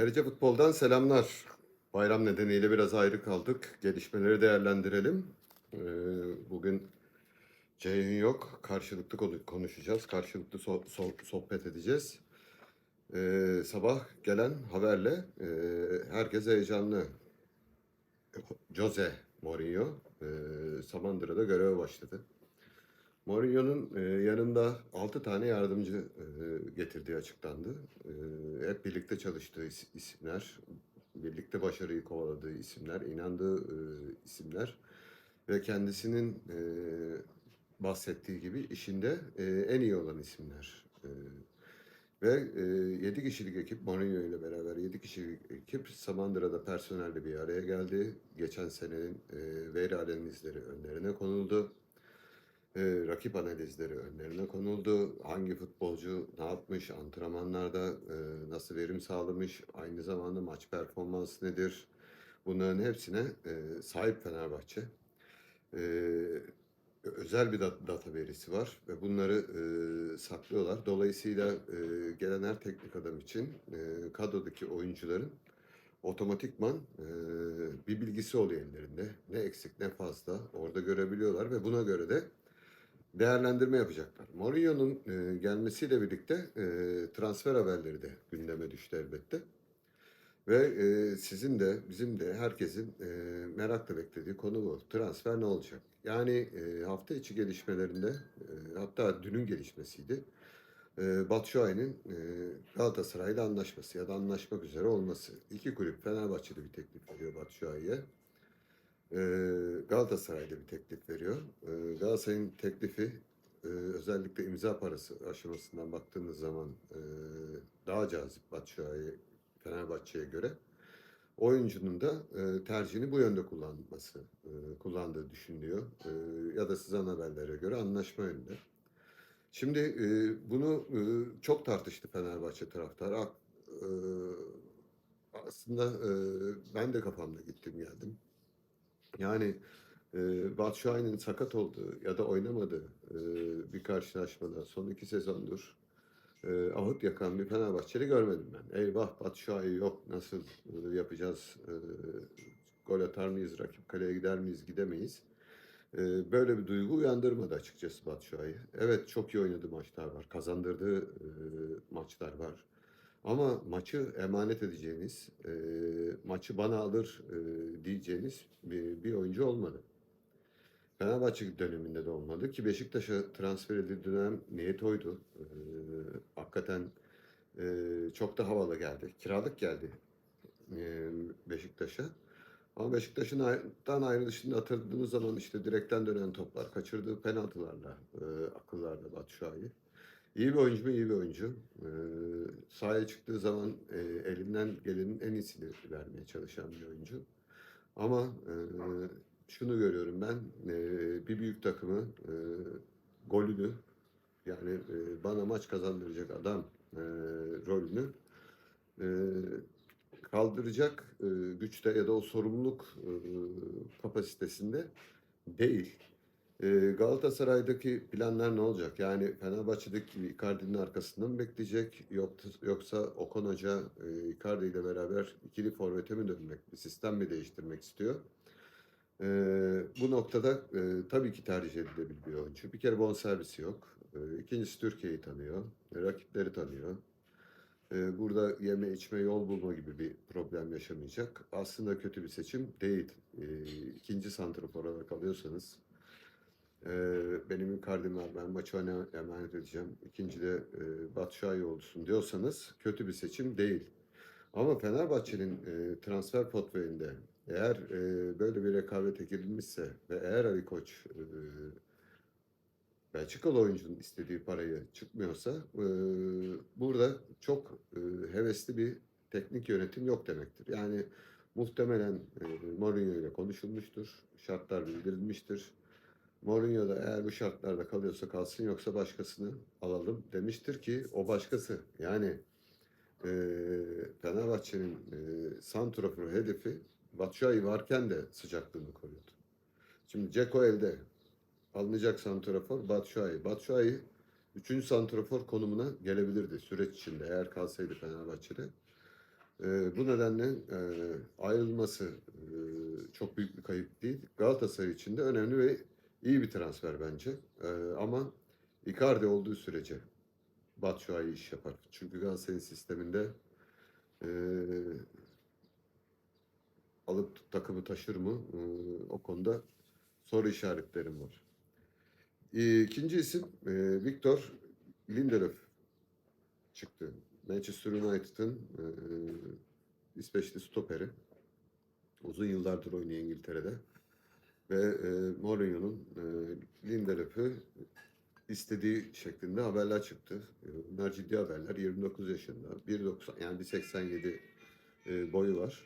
TRC Futbol'dan selamlar. Bayram nedeniyle biraz ayrı kaldık. Gelişmeleri değerlendirelim. Ee, bugün Ceyhun yok. Karşılıklı konu- konuşacağız. Karşılıklı so- so- sohbet edeceğiz. Ee, sabah gelen haberle e, herkes heyecanlı. Jose Mourinho e, Samandıra'da göreve başladı. Mourinho'nun e, yanında 6 tane yardımcı e, getirdiği açıklandı. E, hep birlikte çalıştığı is- isimler, birlikte başarıyı kovaladığı isimler, inandığı e, isimler ve kendisinin e, bahsettiği gibi işinde e, en iyi olan isimler. E, ve e, 7 kişilik ekip Mourinho ile beraber 7 kişilik ekip Samandıra'da personelle bir araya geldi. Geçen senenin e, veri analizleri önlerine konuldu. E, rakip analizleri önlerine konuldu. Hangi futbolcu ne yapmış, antrenmanlarda e, nasıl verim sağlamış, aynı zamanda maç performansı nedir? Bunların hepsine e, sahip Fenerbahçe. E, özel bir dat- data verisi var ve bunları e, saklıyorlar. Dolayısıyla e, gelen her teknik adam için e, kadrodaki oyuncuların otomatikman e, bir bilgisi oluyor ellerinde. Ne eksik ne fazla orada görebiliyorlar ve buna göre de değerlendirme yapacaklar. Mourinho'nun e, gelmesiyle birlikte e, transfer haberleri de gündeme düştü elbette. Ve e, sizin de bizim de herkesin e, merakla beklediği konu bu. Transfer ne olacak? Yani e, hafta içi gelişmelerinde e, hatta dünün gelişmesiydi. E, Batshuayi'nin e, Galatasaray'la anlaşması ya da anlaşmak üzere olması. İki kulüp Fenerbahçe'de bir teklif veriyor Batshuayi'ye. Galatasaray'da bir teklif veriyor. Galatasaray'ın teklifi özellikle imza parası aşamasından baktığınız zaman daha cazip Batshuayi Fenerbahçe'ye göre. Oyuncunun da e, tercihini bu yönde kullanması, e, kullandığı düşünülüyor. E, ya da sizin haberlere göre anlaşma yönünde. Şimdi e, bunu e, çok tartıştı Fenerbahçe taraftarı. E, aslında e, ben de kafamda gittim geldim. Yani e, Batshuayi'nin sakat olduğu ya da oynamadığı e, bir karşılaşmada son iki sezondur e, ahut yakan bir Fenerbahçeli görmedim ben. Eyvah Batshuayi yok nasıl e, yapacağız, e, gol atar mıyız, rakip kaleye gider miyiz, gidemeyiz. E, böyle bir duygu uyandırmadı açıkçası Batshuayi. Evet çok iyi oynadığı maçlar var, kazandırdığı e, maçlar var. Ama maçı emanet edeceğiniz, e, maçı bana alır e, diyeceğiniz bir, bir oyuncu olmadı. Fenerbahçe döneminde de olmadı ki Beşiktaş'a transfer edildiği dönem niyet oydu. Ee, hakikaten e, çok da havalı geldi. Kiralık geldi e, Beşiktaş'a. Ama Beşiktaş'ın ayrılışını hatırladığımız zaman işte direkten dönen toplar, kaçırdığı penaltılarla, e, akıllarla Batshuayi. İyi bir oyuncu mu? İyi bir oyuncu. Ee, sahaya çıktığı zaman e, elinden gelenin en iyisini vermeye çalışan bir oyuncu. Ama e, şunu görüyorum ben, e, bir büyük takımı e, golünü yani e, bana maç kazandıracak adam e, rolünü e, kaldıracak e, güçte ya da o sorumluluk e, kapasitesinde değil. E, Galatasaray'daki planlar ne olacak? Yani Fenerbahçe'deki Icardi'nin arkasında mı bekleyecek? Yoksa, Okan Hoca e, Icardi ile beraber ikili forvete mi dönmek, bir sistem mi değiştirmek istiyor? E, bu noktada e, tabii ki tercih edilebilir bir oyuncu. Bir kere bonservisi yok. E, ikincisi Türkiye'yi tanıyor. rakipleri tanıyor. Burada yeme içme yol bulma gibi bir problem yaşamayacak. Aslında kötü bir seçim değil. E, ikinci santrafor olarak ee, benim Icardi'm var ben maçı ona emanet edeceğim. İkinci de e, Batshuayi olsun diyorsanız kötü bir seçim değil. Ama Fenerbahçe'nin e, transfer portföyünde eğer e, böyle bir rekabete girilmişse ve eğer Ali Koç e, Belçikalı oyuncunun istediği parayı çıkmıyorsa e, burada çok e, hevesli bir teknik yönetim yok demektir. Yani muhtemelen e, Mourinho ile konuşulmuştur, şartlar bildirilmiştir. Mourinho da eğer bu şartlarda kalıyorsa kalsın yoksa başkasını alalım demiştir ki o başkası yani e, Fenerbahçe'nin e, santrafor hedefi Batshuayi varken de sıcaklığını koruyordu. Şimdi Ceko elde alınacak santrafor Batshuayi. Batshuayi 3. santrafor konumuna gelebilirdi süreç içinde eğer kalsaydı Fenerbahçe'de. Ee, bu nedenle e, ayrılması e, çok büyük bir kayıp değil. Galatasaray için de önemli ve iyi bir transfer bence. Ee, ama Icardi olduğu sürece Batshuayi iş yapar. Çünkü Galatasaray sisteminde e, alıp takımı taşır mı? E, o konuda soru işaretlerim var. E, İkinci isim e, Victor Lindelöf çıktı. Manchester United'ın e, İsveçli stoperi. Uzun yıllardır oynuyor İngiltere'de. Ve e, Mourinho'nun e, Lindelöf'ü istediği şeklinde haberler çıktı. E, Bunlar ciddi haberler. 29 yaşında. 1.90 yani 1.87 e, boyu var.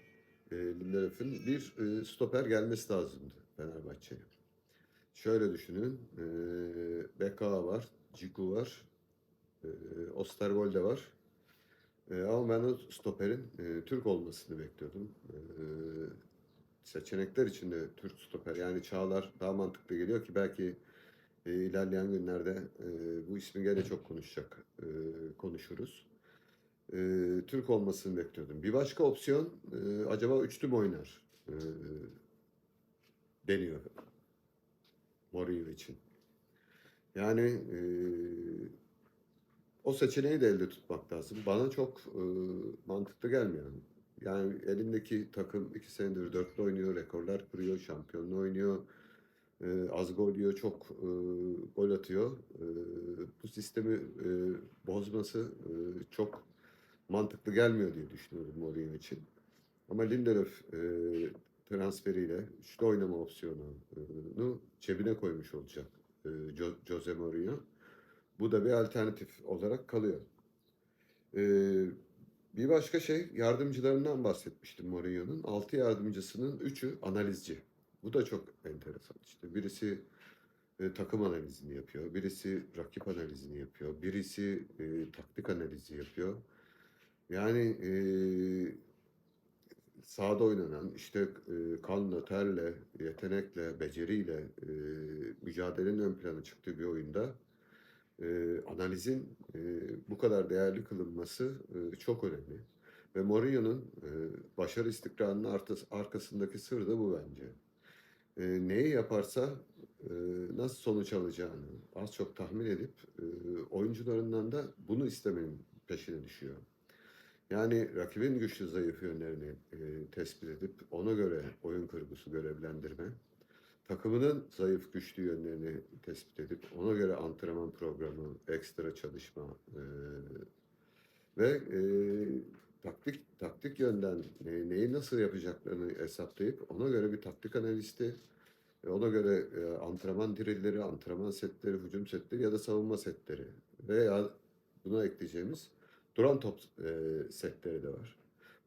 E, Lindelöf'ün bir e, stoper gelmesi lazımdı Fenerbahçe'ye. Şöyle düşünün. E, Beka var. Ciku var. E, Osterwolde var. E, ama ben o stoperin e, Türk olmasını bekliyordum. E, seçenekler içinde Türk stoper yani Çağlar daha mantıklı geliyor ki belki e, ilerleyen günlerde e, bu ismi gene çok konuşacak e, konuşuruz. E, Türk olmasını bekliyordum. Bir başka opsiyon e, acaba üçlü mü oynar e, deniyor Mourinho için. Yani e, o seçeneği de elde tutmak lazım. Bana çok e, mantıklı gelmiyor. Yani elindeki takım iki senedir dörtlü oynuyor, rekorlar kırıyor, şampiyonluğu oynuyor. E, az gol yiyor, çok e, gol atıyor. E, bu sistemi e, bozması e, çok mantıklı gelmiyor diye düşünüyorum Mourinho için. Ama Lindelöf e, transferiyle üçlü oynama opsiyonunu cebine koymuş olacak e, Jo- Jose Mourinho. Bu da bir alternatif olarak kalıyor. Ee, bir başka şey yardımcılarından bahsetmiştim Mourinho'nun. Altı yardımcısının üçü analizci. Bu da çok enteresan. İşte birisi e, takım analizini yapıyor, birisi rakip analizini yapıyor, birisi e, taktik analizi yapıyor. Yani e, sahada oynanan işte e, kanla, terle, yetenekle, beceriyle e, mücadelenin ön plana çıktığı bir oyunda e, analizin e, bu kadar değerli kılınması e, çok önemli. Ve Mourinho'nun e, başarı istikrarının artıs- arkasındaki sır da bu bence. E, neyi yaparsa e, nasıl sonuç alacağını az çok tahmin edip e, oyuncularından da bunu istemenin peşine düşüyor. Yani rakibin güçlü zayıf yönlerini e, tespit edip ona göre oyun kurgusu görevlendirme takımının zayıf güçlü yönlerini tespit edip ona göre antrenman programı, ekstra çalışma e, ve e, taktik taktik yönden e, neyi nasıl yapacaklarını hesaplayıp ona göre bir taktik analisti, e, ona göre e, antrenman dirilleri, antrenman setleri, hücum setleri ya da savunma setleri veya buna ekleyeceğimiz duran top e, setleri de var.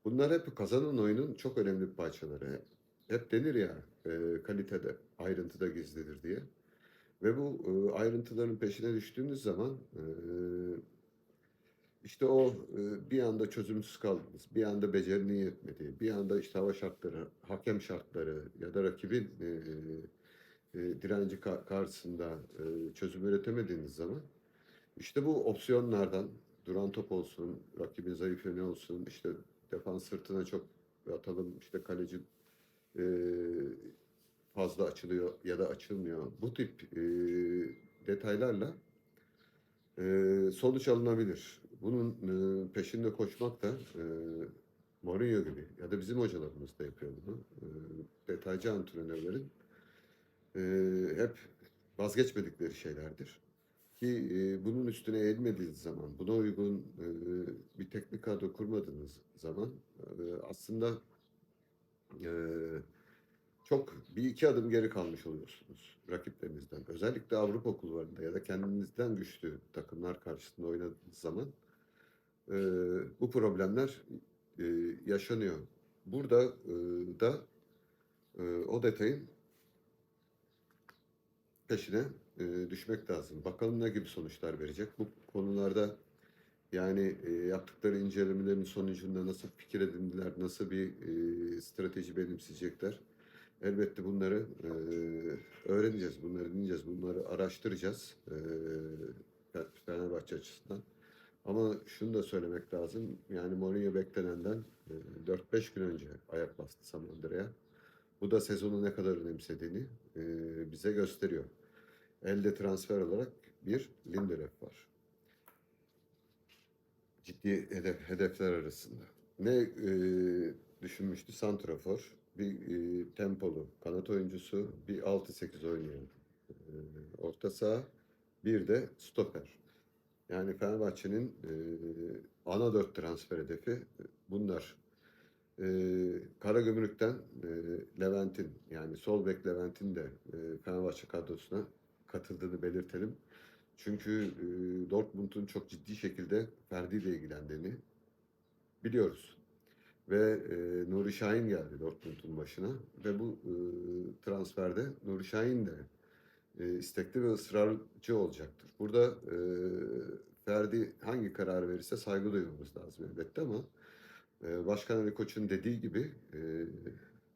Bunlar hep kazanan oyunun çok önemli parçaları. Hep denir ya e, kalitede, ayrıntıda gizlidir diye. Ve bu e, ayrıntıların peşine düştüğünüz zaman e, işte o e, bir anda çözümsüz kaldınız, bir anda becerinin yetmediği, bir anda işte hava şartları, hakem şartları ya da rakibin e, e, direnci ka- karşısında e, çözüm üretemediğiniz zaman işte bu opsiyonlardan duran top olsun, rakibin zayıf yönü olsun, işte defans sırtına çok atalım, işte kaleci e, fazla açılıyor ya da açılmıyor. Bu tip e, detaylarla e, sonuç alınabilir. Bunun peşinde koşmak da Mourinho gibi ya da bizim hocalarımız da yapıyor bunu. Detaycı antrenörlerin hep vazgeçmedikleri şeylerdir. Ki e, bunun üstüne eğilmediğiniz zaman, buna uygun e, bir teknik kadro kurmadığınız zaman e, aslında e, çok bir iki adım geri kalmış oluyorsunuz rakiplerinizden. Özellikle Avrupa kulvarında ya da kendinizden güçlü takımlar karşısında oynadığınız zaman e, bu problemler e, yaşanıyor. Burada e, da e, o detayın peşine e, düşmek lazım. Bakalım ne gibi sonuçlar verecek. Bu konularda yani e, yaptıkları incelemelerin sonucunda nasıl fikir edindiler, nasıl bir e, strateji benimseyecekler. Elbette bunları e, öğreneceğiz, bunları dinleyeceğiz, bunları araştıracağız e, Fe- Fenerbahçe açısından. Ama şunu da söylemek lazım. Yani Mourinho beklenenden e, 4-5 gün önce ayak bastı Samandıra'ya. Bu da sezonu ne kadar önemsediğini e, bize gösteriyor. Elde transfer olarak bir Lindelöf var. Ciddi hedef, hedefler arasında. Ne e, düşünmüştü? Santrafor, bir e, tempolu kanat oyuncusu, bir 6-8 oynayan e, orta saha, bir de stoper. Yani Fenerbahçe'nin e, ana dört transfer hedefi e, bunlar. E, Karagümrük'ten e, Levent'in yani sol bek Levent'in de e, Fenerbahçe kadrosuna katıldığını belirtelim. Çünkü e, Dortmund'un çok ciddi şekilde Ferdi ile ilgilendiğini biliyoruz. Ve e, Nuri Şahin geldi Dortmund'un başına ve bu e, transferde Nuri Şahin de e, istekli ve ısrarcı olacaktır. Burada e, Ferdi hangi karar verirse saygı duymamız lazım elbette ama e, Başkan Ali Koç'un dediği gibi e,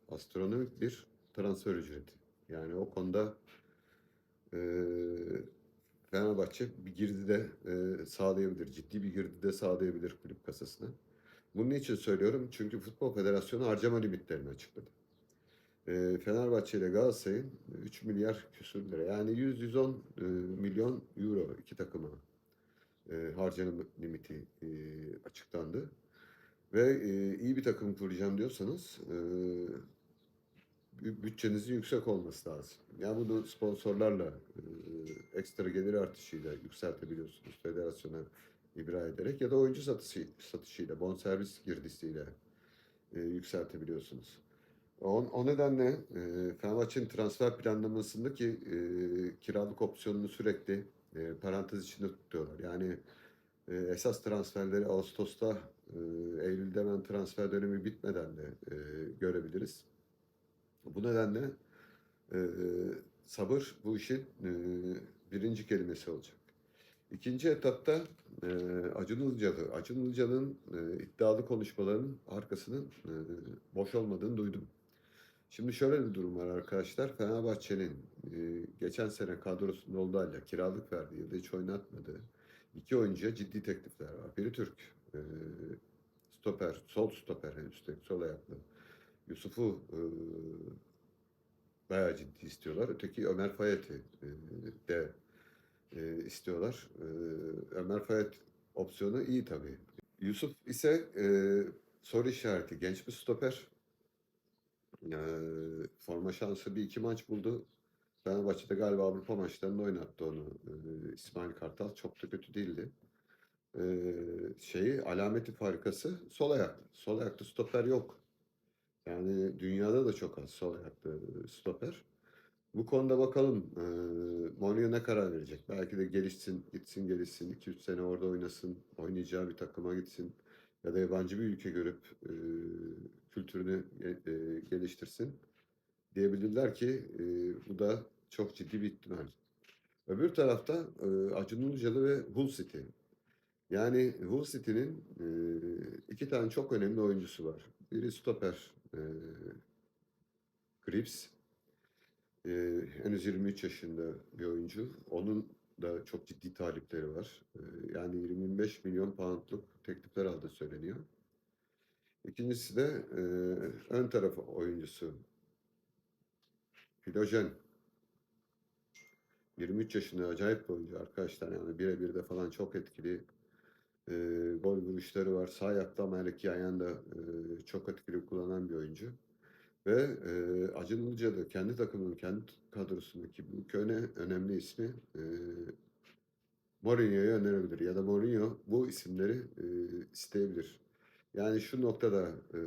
astronomik bir transfer ücreti. Yani o konuda e, Fenerbahçe bir girdi de e, sağlayabilir. Ciddi bir girdi de sağlayabilir kulüp kasasına. Bunun için söylüyorum çünkü Futbol Federasyonu harcama limitlerini açıkladı. E, Fenerbahçe ile Galatasaray'ın 3 milyar küsur lira yani 100-110 e, milyon euro iki takıma e, harcama limiti e, açıklandı. Ve e, iyi bir takım kuracağım diyorsanız e, bütçenizin yüksek olması lazım. Yani bunu sponsorlarla, e, ekstra gelir artışıyla yükseltebiliyorsunuz federasyona ibra ederek ya da oyuncu satışı, satışıyla, bonservis girdisiyle e, yükseltebiliyorsunuz. O, o nedenle e, Fenerbahçe'nin transfer planlamasındaki e, kiralık opsiyonunu sürekli e, parantez içinde tutuyorlar. Yani e, esas transferleri Ağustos'ta, e, Eylül'de hemen transfer dönemi bitmeden de e, görebiliriz. Bu nedenle e, sabır bu işin e, birinci kelimesi olacak. İkinci etapta e, Acun Ilıcalı, Acun Ilıcalı'nın e, iddialı konuşmalarının arkasının e, boş olmadığını duydum. Şimdi şöyle bir durum var arkadaşlar. Fenerbahçe'nin e, geçen sene kadrosunda olduğu halde kiralık verdiği yılda hiç oynatmadığı iki oyuncuya ciddi teklifler var. Biri Türk, e, stoper, sol stoper üstteki sol ayaklı. Yusuf'u e, bayağı ciddi istiyorlar. Öteki Ömer Fayet'i e, de e, istiyorlar. E, Ömer Fayet opsiyonu iyi tabii. Yusuf ise e, soru işareti. Genç bir stoper. E, forma şansı bir iki maç buldu. Fenerbahçe'de galiba Avrupa maçlarında oynattı onu. E, İsmail Kartal çok da kötü değildi. E, şeyi alameti farikası sol ayaklı. Sol ayaklı stoper yok. Yani dünyada da çok az sol ayaklı stoper. Bu konuda bakalım e, Mourinho ne karar verecek? Belki de gelişsin, gitsin gelişsin, 2-3 sene orada oynasın, oynayacağı bir takıma gitsin ya da yabancı bir ülke görüp e, kültürünü e, geliştirsin diyebilirler ki e, bu da çok ciddi bir ihtimal. Öbür tarafta e, Acun Ilıcalı ve Hull City. Yani Hull City'nin e, iki tane çok önemli oyuncusu var. Biri stoper e, Grips. E, henüz 23 yaşında bir oyuncu. Onun da çok ciddi talipleri var. E, yani 25 milyon poundluk teklifler aldığı söyleniyor. İkincisi de e, ön taraf oyuncusu Filojen. 23 yaşında acayip bir oyuncu arkadaşlar. Yani birebir de falan çok etkili. E, gol vuruşları var. Sağ ayakta ama her iki ayağında e, çok etkili kullanan bir oyuncu. Ve e, Acun Ilıcalı kendi takımının, kendi kadrosundaki bu köne önemli ismi e, Mourinho'ya önerebilir. Ya da Mourinho bu isimleri e, isteyebilir. Yani şu noktada e,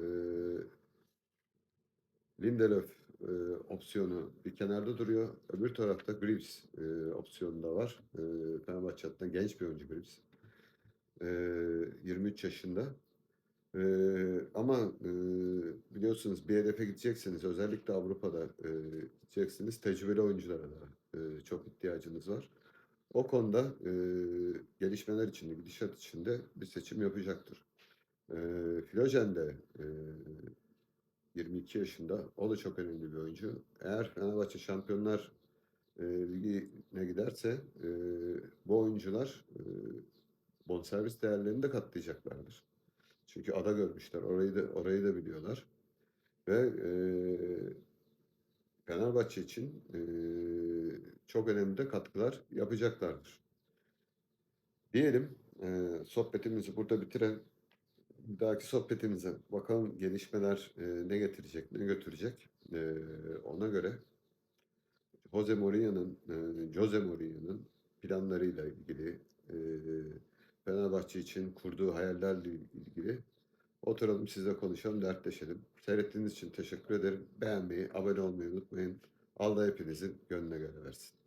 Lindelöf e, opsiyonu bir kenarda duruyor. Öbür tarafta Greaves e, opsiyonu da var. E, Fenerbahçe adına genç bir oyuncu Greaves. E, 23 yaşında. Ama biliyorsunuz bir hedefe gideceksiniz. Özellikle Avrupa'da gideceksiniz. Tecrübeli oyunculara da çok ihtiyacınız var. O konuda gelişmeler içinde, gidişat içinde bir seçim yapacaktır. E, Filojen de e, 22 yaşında. O da çok önemli bir oyuncu. Eğer Fenerbahçe Şampiyonlar Ligi'ne giderse bu oyuncular bonservis değerlerini de katlayacaklardır. Çünkü ada görmüşler. Orayı da orayı da biliyorlar. Ve eee Fenerbahçe için eee, çok önemli de katkılar yapacaklardır. Diyelim eee, sohbetimizi burada bitirelim. Bir dahaki sohbetimize bakalım gelişmeler eee, ne getirecek, ne götürecek. Eee, ona göre Jose Mourinho'nun eee, Jose Mourinho'nun planlarıyla ilgili eee, Fenerbahçe için kurduğu hayallerle ilgili oturalım sizle konuşalım, dertleşelim. Seyrettiğiniz için teşekkür ederim. Beğenmeyi, abone olmayı unutmayın. Allah hepinizin gönlüne göre versin.